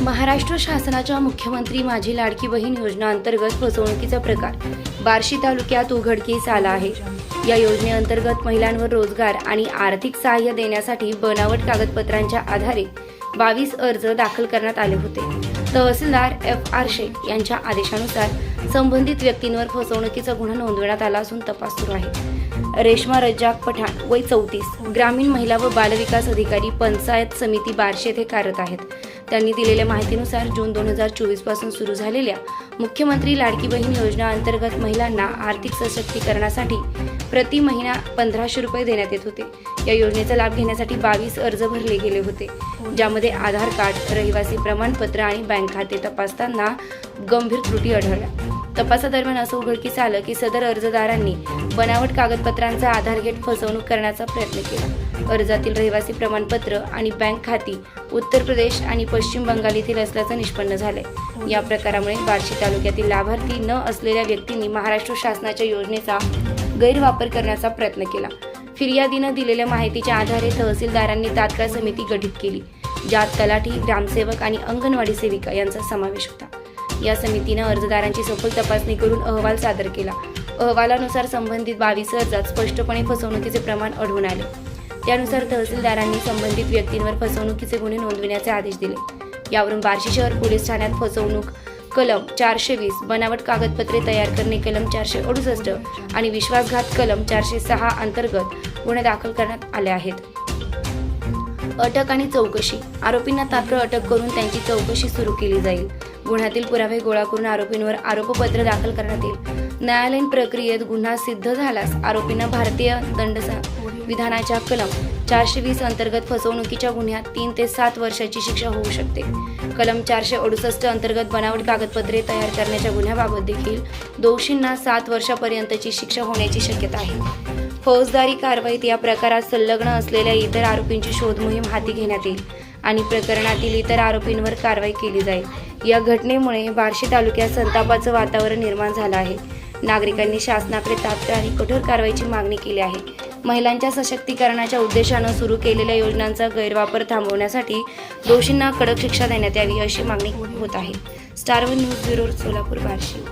महाराष्ट्र शासनाच्या मुख्यमंत्री माझी लाडकी बहीण योजना अंतर्गत फसवणुकीचा प्रकार. बार्शी तालुक्यात उघडकीस आला आहे. या योजनेअंतर्गत महिलांवर रोजगार आणि आर्थिक सहाय्य देण्यासाठी बनावट कागदपत्रांच्या आधारे बावीस अर्ज दाखल करण्यात आले होते. तहसीलदार एफ आर शेख यांच्या आदेशानुसार संबंधित व्यक्तींवर फसवणुकीचा गुन्हा नोंदवण्यात आला असून तपास सुरू आहे. रेश्मा रज्जाक पठाण वय चौतीस ग्रामीण महिला व बालविकास अधिकारी पंचायत समिती बार्शी येथे कार्यरत आहेत. त्यांनी दिलेल्या माहितीनुसार जून दोन हजार चोवीसपासून सुरू झालेल्या मुख्यमंत्री लाडकी बहीण योजना अंतर्गत महिलांना आर्थिक सशक्तीकरणासाठी प्रति महिना पंधराशे रुपये देण्यात येत होते. या योजनेचा लाभ घेण्यासाठी बावीस अर्ज भरले गेले होते. ज्यामध्ये आधार कार्ड रहिवासी प्रमाणपत्र आणि बँक खाते तपासताना गंभीर त्रुटी आढळल्या. तपासादरम्यान असं उघडकीस आलं की सदर अर्जदारांनी बनावट कागदपत्रांचा आधार घेत फसवणूक करण्याचा प्रयत्न केला. अर्जातील रहिवासी प्रमाणपत्र आणि बँक खाती उत्तर प्रदेश आणि पश्चिम बंगाल येथील असल्याचं निष्पन्न झाले या प्रकारामुळे बार्शी तालुक्यातील लाभार्थी न असलेल्या व्यक्तींनी महाराष्ट्र शासनाच्या योजनेचा गैरवापर करण्याचा प्रयत्न केला. फिर्यादीनं दिलेल्या माहितीच्या आधारे तहसीलदारांनी तात्काळ समिती गठीत केली ज्यात तलाठी ग्रामसेवक आणि अंगणवाडी सेविका यांचा समावेश होता. या समितीनं अर्जदारांची सखोल तपासणी करून अहवाल सादर केला. अहवालानुसार संबंधित बावीस अर्जात स्पष्टपणे फसवणुकीचे प्रमाण आढळून आले. त्यानुसार तहसीलदारांनी संबंधित व्यक्तींवर फसवणुकीचे गुन्हे नोंदविण्याचे आदेश दिले. यावरून बार्शी शहर पोलीस ठाण्यात फसवणूक कलम चारशे वीस बनावट कागदपत्रे तयार करणे कलम चारशे अडुसष्ट आणि विश्वासघात कलम चारशे सहा अंतर्गत गुन्हे दाखल करण्यात आले आहेत. अटक आणि चौकशी. आरोपींना तात्काळ अटक करून त्यांची चौकशी सुरू केली जाईल. गुन्ह्यातील पुरावे गोळा करून आरोपींवर आरोपपत्र दाखल करण्यात येईल. न्यायालयीन प्रक्रियेत गुन्हा सिद्ध झाल्यास आरोपींना भारतीय दंड विधानाच्या कलम चारशे वीस अंतर्गत फसवणुकीच्या गुन्ह्यात तीन ते सात वर्षाची शिक्षा होऊ शकते. कलम चारशे अडुसष्ट अंतर्गत बनावट कागदपत्रे तयार करण्याच्या गुन्ह्याबाबत देखील दोषींना सात वर्षापर्यंतची शिक्षा होण्याची शक्यता आहे. फौजदारी कारवाईत या प्रकारात संलग्न असलेल्या इतर आरोपींची शोध मोहीम हाती घेण्यात येईल आणि प्रकरणातील इतर आरोपींवर कारवाई केली जाईल. या घटनेमुळे बार्शी तालुक्यात संतापाचं वातावरण निर्माण झालं आहे. नागरिकांनी शासनाकडे तात्काळ आणि कठोर कारवाईची मागणी केली आहे. महिलांच्या सशक्तीकरणाच्या उद्देशानं सुरू केलेल्या योजनांचा गैरवापर थांबवण्यासाठी दोषींना कडक शिक्षा देण्यात यावी अशी मागणी होत आहे. Star One News bureau Solapur Barshi.